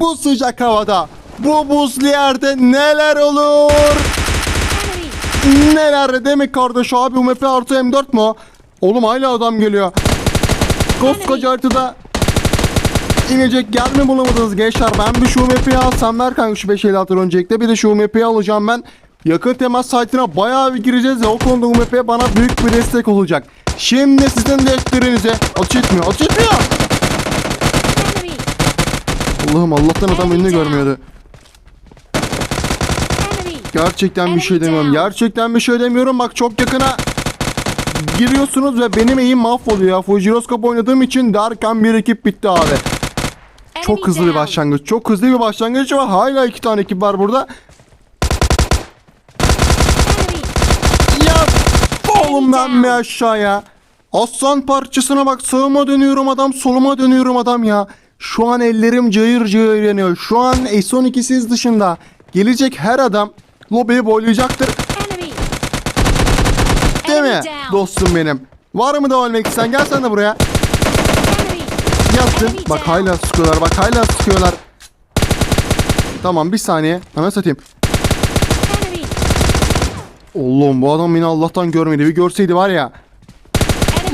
Bu sıcak havada, bu buzlu yerde neler olur? Neler mi kardeş abi UMP artı M4 mu? Oğlum hala adam geliyor. Koskoca haritada inecek yer mi bulamadınız gençler? Ben bir şu UMP'yi alsam ver kanka şu 5 50 atır öncelikle. Bir de şu UMP'yi alacağım ben. Yakın temas site'ına bayağı bir gireceğiz ve o konuda UMP bana büyük bir destek olacak. Şimdi sizin desteğinize atış etmiyor. Atış etmiyor. Allah'ım Allah'tan adam önünü görmüyordu. Gerçekten bir şey demiyorum. Gerçekten bir şey demiyorum. Bak çok yakına giriyorsunuz ve benim eğim mahvoluyor ya. Fujiroskop oynadığım için derken bir ekip bitti abi. Çok hızlı bir başlangıç. Çok hızlı bir başlangıç var. Hala iki tane ekip var burada. Ya oğlum ben mi aşağıya? Aslan parçasına bak sağıma dönüyorum adam soluma dönüyorum adam ya. Şu an ellerim cayır cayır yanıyor. Şu an S12'siz dışında gelecek her adam lobiyi boylayacaktır. Değil mi dostum benim? Var mı da ölmek isteyen gel sen de buraya. Yattın. Bak hala sıkıyorlar bak hala sıkıyorlar. Tamam bir saniye. Hemen satayım. Oğlum bu adam beni Allah'tan görmedi. Bir görseydi var ya.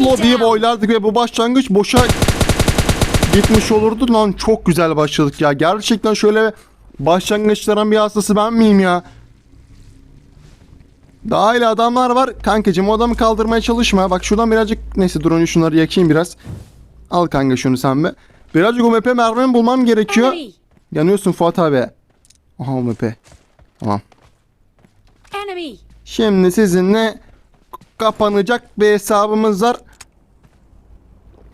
Lobiyi boylardık ve bu başlangıç boşa gitmiş olurdu. Lan çok güzel başladık ya. Gerçekten şöyle başlangıçların bir hastası ben miyim ya? Daha ile adamlar var. Kankacım o adamı kaldırmaya çalışma. Bak şuradan birazcık neyse drone'u şunları yakayım biraz. Al kanka şunu sen be. Birazcık UMP mermi bulmam gerekiyor. Yanıyorsun Fuat abi. Aha UMP. Tamam. Şimdi sizinle kapanacak bir hesabımız var.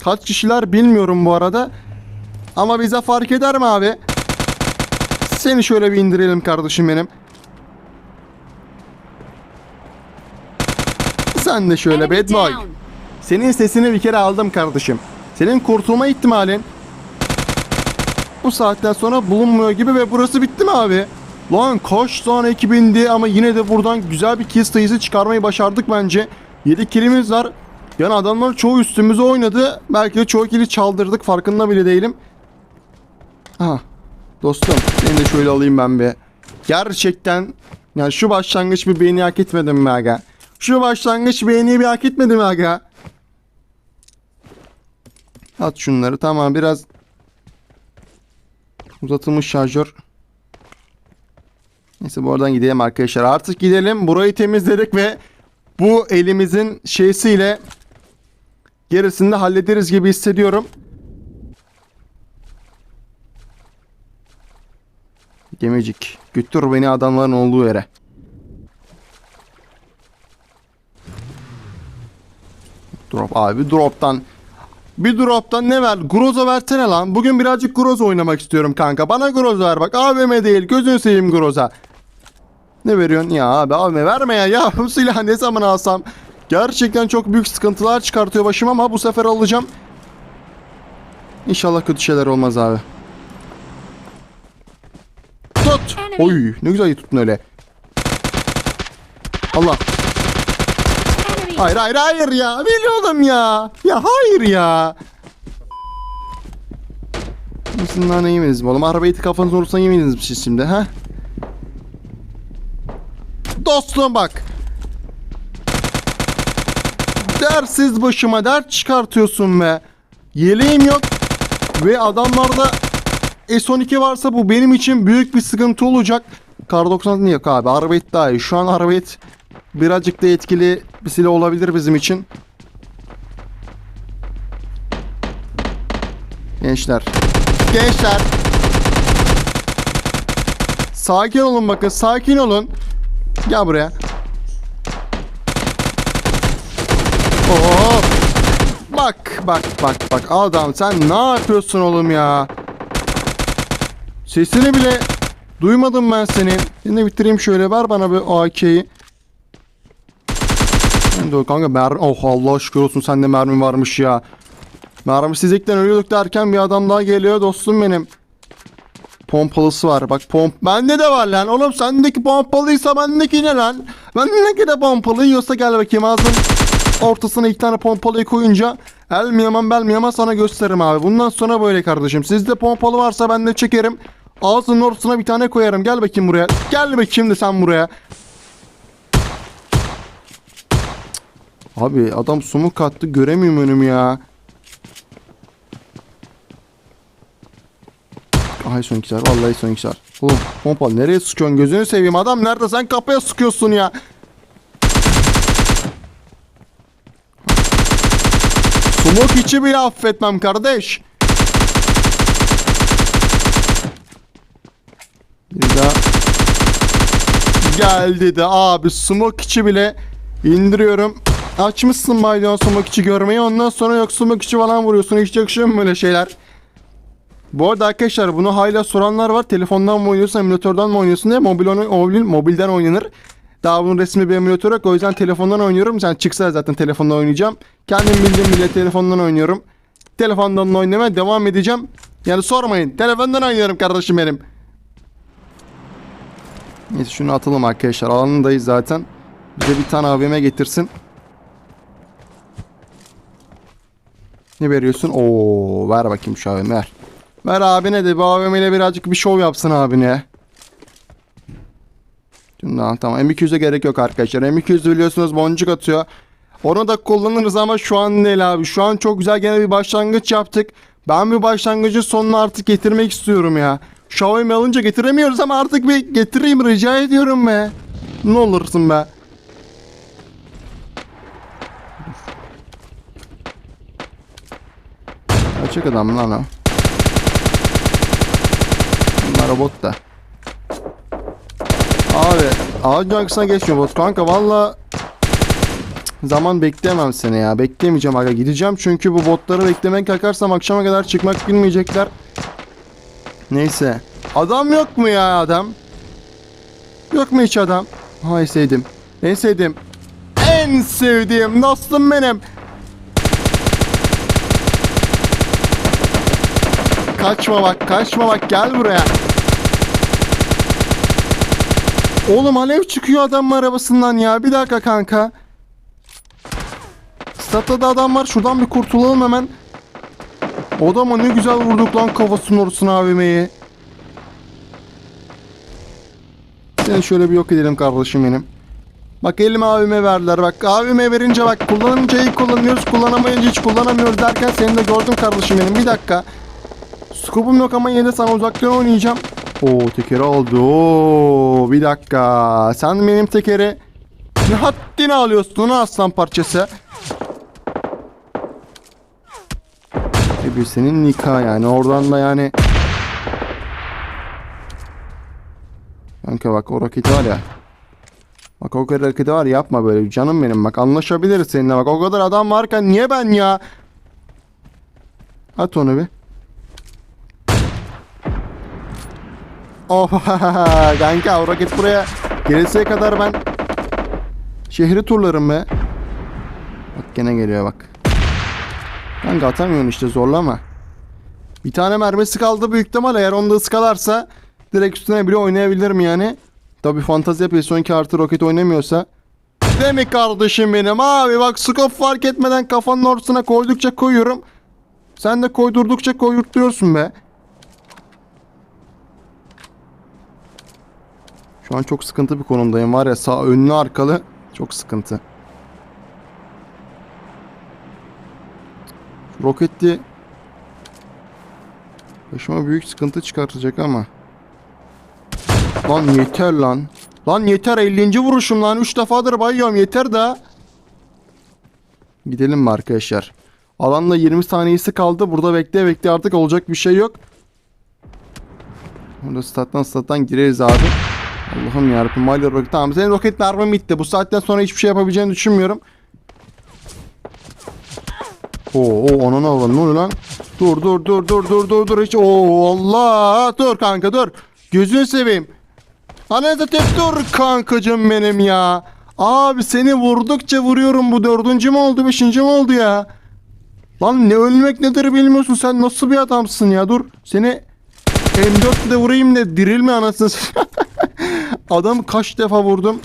Kaç kişiler bilmiyorum bu arada. Ama bize fark eder mi abi? Seni şöyle bir indirelim kardeşim benim. Sen de şöyle bad boy. Senin sesini bir kere aldım kardeşim. Senin kurtulma ihtimalin bu saatten sonra bulunmuyor gibi ve burası bitti mi abi? Lan kaç tane ekibindi ama yine de buradan güzel bir kill sayısı çıkarmayı başardık bence. 7 killimiz var. Yani adamlar çoğu üstümüze oynadı. Belki de çoğu killi çaldırdık farkında bile değilim. Ha dostum seni de şöyle alayım ben bir. Gerçekten yani şu başlangıç bir beğeni hak etmedim mi aga? Şu başlangıç beğeni bir hak etmedi mi aga? At şunları tamam biraz uzatılmış şarjör. Neyse bu oradan gidelim arkadaşlar. Artık gidelim. Burayı temizledik ve bu elimizin şeysiyle gerisini de hallederiz gibi hissediyorum. Gemicik. Götür beni adamların olduğu yere. Drop abi droptan bir droptan ne ver? Groza versene lan. Bugün birazcık Groza oynamak istiyorum kanka. Bana Groza ver bak. AVM değil. Gözünü seveyim Groza. Ne veriyorsun? Ya abi AVM verme ya. Ya bu silahı ne zaman alsam? Gerçekten çok büyük sıkıntılar çıkartıyor başıma ama bu sefer alacağım. İnşallah kötü şeyler olmaz abi. Tut. Oy ne güzel tuttun öyle. Allah. Hayır hayır hayır ya. Biliyordum ya. Ya hayır ya. Nasıl ne yemediniz mi oğlum? Arabayı kafanız olursa yemediniz mi siz şimdi ha? Dostum bak. Dersiz başıma dert çıkartıyorsun be. Yeleğim yok. Ve adamlarda S12 varsa bu benim için büyük bir sıkıntı olacak. Kar 96 yok abi. Arbeit daha iyi. Şu an Arbeit birazcık da etkili bir silah olabilir bizim için. Gençler. Gençler. Sakin olun bakın. Sakin olun. Gel buraya. Oo. Bak bak bak bak adam sen ne yapıyorsun oğlum ya? Sesini bile duymadım ben senin. Seni bitireyim şöyle ver bana bir AK'yi. Ben kanka mermi... Oh Allah şükür olsun sende mermi varmış ya. Mermisizlikten ölüyorduk derken bir adam daha geliyor dostum benim. Pompalısı var. Bak pomp... Bende de var lan. Oğlum sendeki pompalıysa bendeki ne lan? Bendeki de pompalı yiyorsa gel bakayım ağzın ortasına iki tane pompalıyı koyunca el mi yaman bel mi yaman sana gösteririm abi. Bundan sonra böyle kardeşim. Sizde pompalı varsa ben de çekerim. Ağzının ortasına bir tane koyarım. Gel bakayım buraya. Gel bakayım de sen buraya. Abi adam sumuk kattı göremiyorum önümü ya. Ay son ikişer vallahi son ikişer. Oğlum pompa nereye sıkıyorsun gözünü seveyim adam nerede sen kapıya sıkıyorsun ya. Sumuk içi bile affetmem kardeş. Bir daha geldi de abi smoke içi bile indiriyorum. Açmışsın Maydon smoke içi görmeyi ondan sonra yok smoke içi falan vuruyorsun hiç yakışıyor mu böyle şeyler? Bu arada arkadaşlar bunu hala soranlar var. Telefondan mı oynuyorsun, emülatörden mi oynuyorsun diye. Mobil, mobil, mobilden oynanır. Daha bunun resmi bir emülatör yok. O yüzden telefondan oynuyorum. Sen çıksa zaten telefondan oynayacağım. Kendim bildiğim bile telefondan oynuyorum. Telefondan oynamaya devam edeceğim. Yani sormayın. Telefondan oynuyorum kardeşim benim. Neyse şunu atalım arkadaşlar. Alanındayız zaten. Bize bir tane AVM getirsin. Ne veriyorsun? Oo, ver bakayım şu AVM ver. Ver abine de bu AVM ile birazcık bir şov yapsın abine. Şimdi tamam M200'e gerek yok arkadaşlar. M200 biliyorsunuz boncuk atıyor. Onu da kullanırız ama şu an değil abi. Şu an çok güzel gene bir başlangıç yaptık. Ben bir başlangıcın sonunu artık getirmek istiyorum ya. Xiaomi alınca getiremiyoruz ama artık bir getireyim rica ediyorum be. Ne olursun be. Açık adam lan o. Bunlar robot da. Abi ağacın arkasına geçmiyor bot kanka valla Zaman bekleyemem seni ya. Bekleyemeyeceğim aga. Gideceğim çünkü bu botları beklemek kalkarsam akşama kadar çıkmak bilmeyecekler. Neyse. Adam yok mu ya adam? Yok mu hiç adam? Hay sevdim. En sevdim. En sevdiğim dostum benim. Kaçma bak, kaçma bak. Gel buraya. Oğlum alev çıkıyor adamın arabasından ya. Bir dakika kanka. Statta da adam var. Şuradan bir kurtulalım hemen. Odama ne güzel vurduk lan kafasının ortasına AVM'yi. Seni şöyle bir yok edelim kardeşim benim. Bak elime AVM verdiler. Bak AVM verince bak kullanınca iyi kullanıyoruz. Kullanamayınca hiç kullanamıyoruz derken seni de gördüm kardeşim benim. Bir dakika. Scope'um yok ama yine de sana uzaktan oynayacağım. Oo tekeri aldı. Oo bir dakika. Sen benim tekeri ne haddini alıyorsun lan aslan parçası. E senin nikah yani oradan da yani. Kanka bak o roketi var ya. Bak o kadar roketi var ya, yapma böyle canım benim bak anlaşabiliriz seninle bak o kadar adam varken niye ben ya? At onu bir. Oh kanka o roket buraya geleseye kadar ben şehri turlarım be. Bak gene geliyor bak. Kanka atamıyorsun işte zorlama. Bir tane mermisi kaldı büyük ihtimal eğer onu da ıskalarsa direkt üstüne bile oynayabilirim yani. Tabi fantezi yapıyor son artı roket oynamıyorsa. Mi kardeşim benim abi bak scope fark etmeden kafanın ortasına koydukça koyuyorum. Sen de koydurdukça koyurtuyorsun be. Şu an çok sıkıntı bir konumdayım var ya sağ önlü arkalı çok sıkıntı. Roketli başıma büyük sıkıntı çıkartacak ama. Lan yeter lan. Lan yeter 50. vuruşum lan 3 defadır bayıyorum yeter da. Gidelim mi arkadaşlar? Alanda 20 saniyesi kaldı. Burada bekle bekle artık olacak bir şey yok. Burada stat'tan stat'tan gireriz abi. Allah'ım yarabbim Mario roket. Tamam senin roket mermin bitti. Bu saatten sonra hiçbir şey yapabileceğini düşünmüyorum. Oo, ona ne oldu? Ne oluyor lan? Dur dur dur dur dur dur dur hiç. Oo Allah dur kanka dur. Gözünü seveyim. Ana zaten dur kankacım benim ya. Abi seni vurdukça vuruyorum bu dördüncü mü oldu beşinci mi oldu ya? Lan ne ölmek nedir bilmiyorsun sen nasıl bir adamsın ya dur. Seni M4 de vurayım da dirilme anasını. Adam kaç defa vurdum.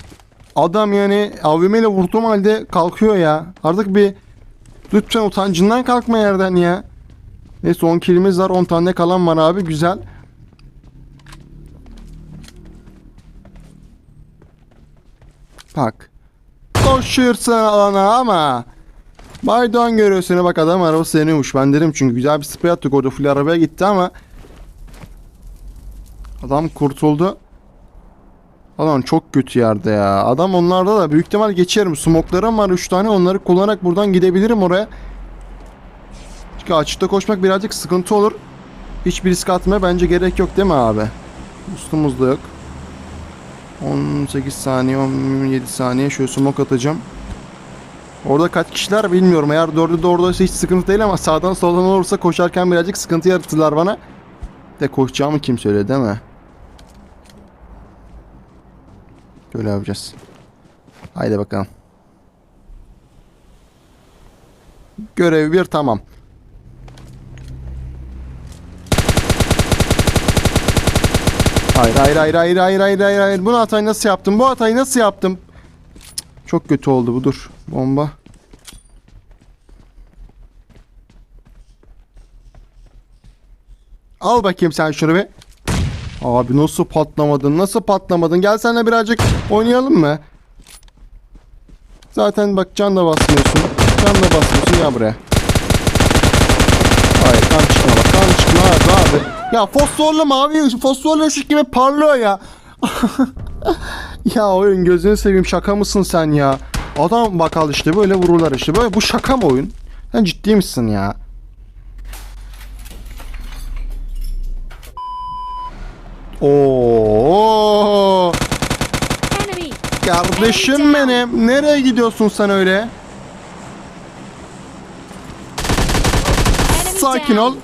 Adam yani AVM ile vurduğum halde kalkıyor ya. Artık bir lütfen utancından kalkma yerden ya. Neyse 10 kilimiz var. 10 tane kalan var abi. Güzel. Bak. Koşursun alana ama. Baydoğan görüyorsun bak adam arabası yanıyormuş. Ben derim çünkü güzel bir sprey attık orada full arabaya gitti ama. Adam kurtuldu. Adam çok kötü yerde ya. Adam onlarda da büyük ihtimal geçerim. Smoklarım var 3 tane onları kullanarak buradan gidebilirim oraya. Çünkü açıkta koşmak birazcık sıkıntı olur. Hiçbir risk atmaya bence gerek yok değil mi abi? Ustumuz da yok. 18 saniye 17 saniye şöyle smoke atacağım. Orada kaç kişiler bilmiyorum. Eğer dördü de oradaysa hiç sıkıntı değil ama sağdan soldan olursa koşarken birazcık sıkıntı yaratırlar bana. De koşacağımı kim söyledi değil mi? Böyle yapacağız. Haydi bakalım. Görev bir tamam. Hayır hayır hayır hayır hayır hayır hayır hayır. Bunu hatayı nasıl yaptım? Bu hatayı nasıl yaptım? Çok kötü oldu bu dur. Bomba. Al bakayım sen şunu bir. Abi nasıl patlamadın? Nasıl patlamadın? Gel seninle birazcık oynayalım mı? Zaten bak can da basmıyorsun. Can da basmıyorsun. Gel buraya. Hayır kan çıkma bak. Kan çıkma abi. Ya fosforlu mavi fosforlu ışık gibi parlıyor ya. ya oyun gözünü seveyim şaka mısın sen ya? Adam bak al işte böyle vururlar işte. Böyle bu şaka mı oyun? Sen ciddi misin ya? Oo, Enemy! kardeşim benim. Nereye gidiyorsun sen öyle? Sakin ol.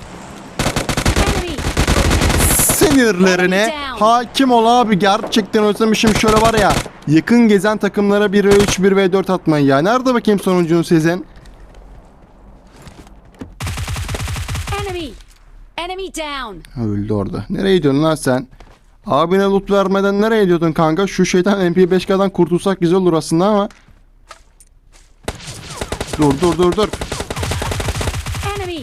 sinirlerine hakim ol abi. Gerçekten özlemişim şöyle var ya. Yakın gezen takımlara 1v3 1v4 atmayı ya. Nerede bakayım sonuncunu sizin? Enemy! Enemy down! Ha, Öldü orada. Nereye gidiyorsun lan sen? Abine loot vermeden nereye gidiyordun kanka? Şu şeytan MP5K'dan kurtulsak güzel olur aslında ama. Dur dur dur dur.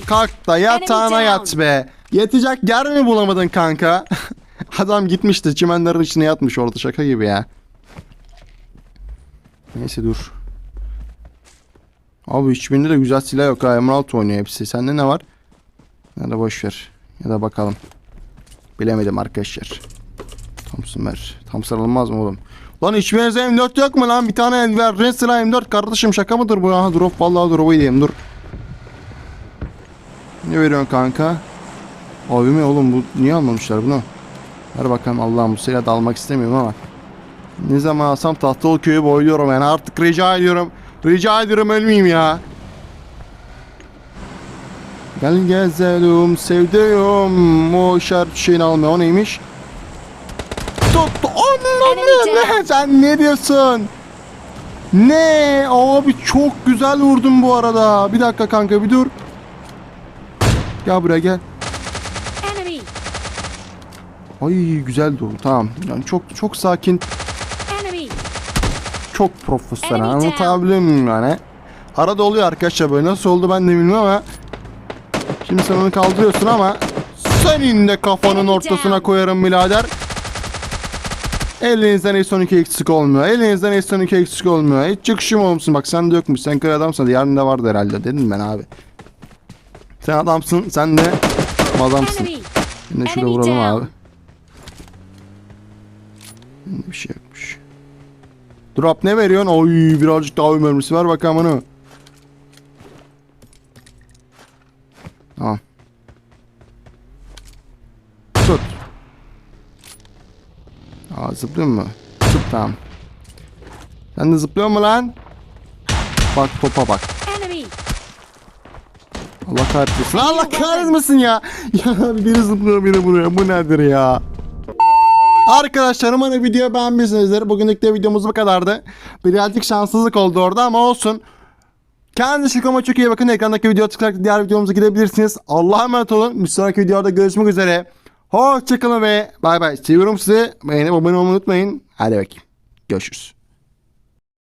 Kalk da yatağına yat be. Yatacak yer mi bulamadın kanka? Adam gitmişti çimenlerin içine yatmış orada şaka gibi ya. Neyse dur. Abi hiçbirinde de güzel silah yok ha. M16 oynuyor hepsi. Sende ne var? Ya da boş ver. Ya da bakalım. Bilemedim arkadaşlar. Thompson ver. Thompson alınmaz mı oğlum? Lan hiçbirinizde M4 yok mu lan? Bir tane Enver Rensila M4 kardeşim şaka mıdır bu ya? Drop vallahi drop'u yiyeyim dur. Ne veriyorsun kanka? Abime oğlum bu niye almamışlar bunu? Ver bakalım Allah'ım bu silahı da almak istemiyorum ama. Ne zaman alsam Tahtalı köyü boyluyorum yani artık rica ediyorum. Rica ediyorum ölmeyeyim ya. Gel gezelim sevdiğim o işaret şeyini almıyor o neymiş? Tut Enemy ne, ne sen ne diyorsun? Ne abi çok güzel vurdun bu arada. Bir dakika kanka bir dur. Gel buraya gel. Ay güzel durdu tamam. Yani çok çok sakin, çok profesyonel. Anlatabiliyor muyum yani? Arada oluyor arkadaşlar böyle. Nasıl oldu ben de bilmiyorum ama. Şimdi sen onu kaldırıyorsun ama senin de kafanın ortasına koyarım birader. Elinizden S12 eksik olmuyor. Elinizden S12 eksik olmuyor. Hiç yakışım olmuşsun. Bak sen de yokmuş. Sen köy adamsın. Yarın vardı herhalde. Dedim ben abi. Sen adamsın. Sen de adamsın. Şimdi şurada vuralım abi. Bir şey yokmuş. Drop ne veriyorsun? Oy birazcık daha oy mermisi ver bakalım onu. Tamam. Aa zıplıyor mu? Zıp tamam. Sen de zıplıyor mu lan? Bak topa bak. Allah kahretmesin. Allah kahretmesin ya. Ya biri zıplıyor biri buraya. Bu nedir ya? Arkadaşlar umarım video beğenmişsinizdir. Bugünlük de videomuz bu kadardı. Birazcık şanssızlık oldu orada ama olsun. Kendinize çok ama çok iyi bakın. Ekrandaki video tıklayarak diğer videomuza gidebilirsiniz. Allah'a emanet olun. Bir sonraki videoda görüşmek üzere. Hoşçakalın ve bay bay. Seviyorum sizi. Beğenip abone olmayı unutmayın. Hadi bakayım. Görüşürüz.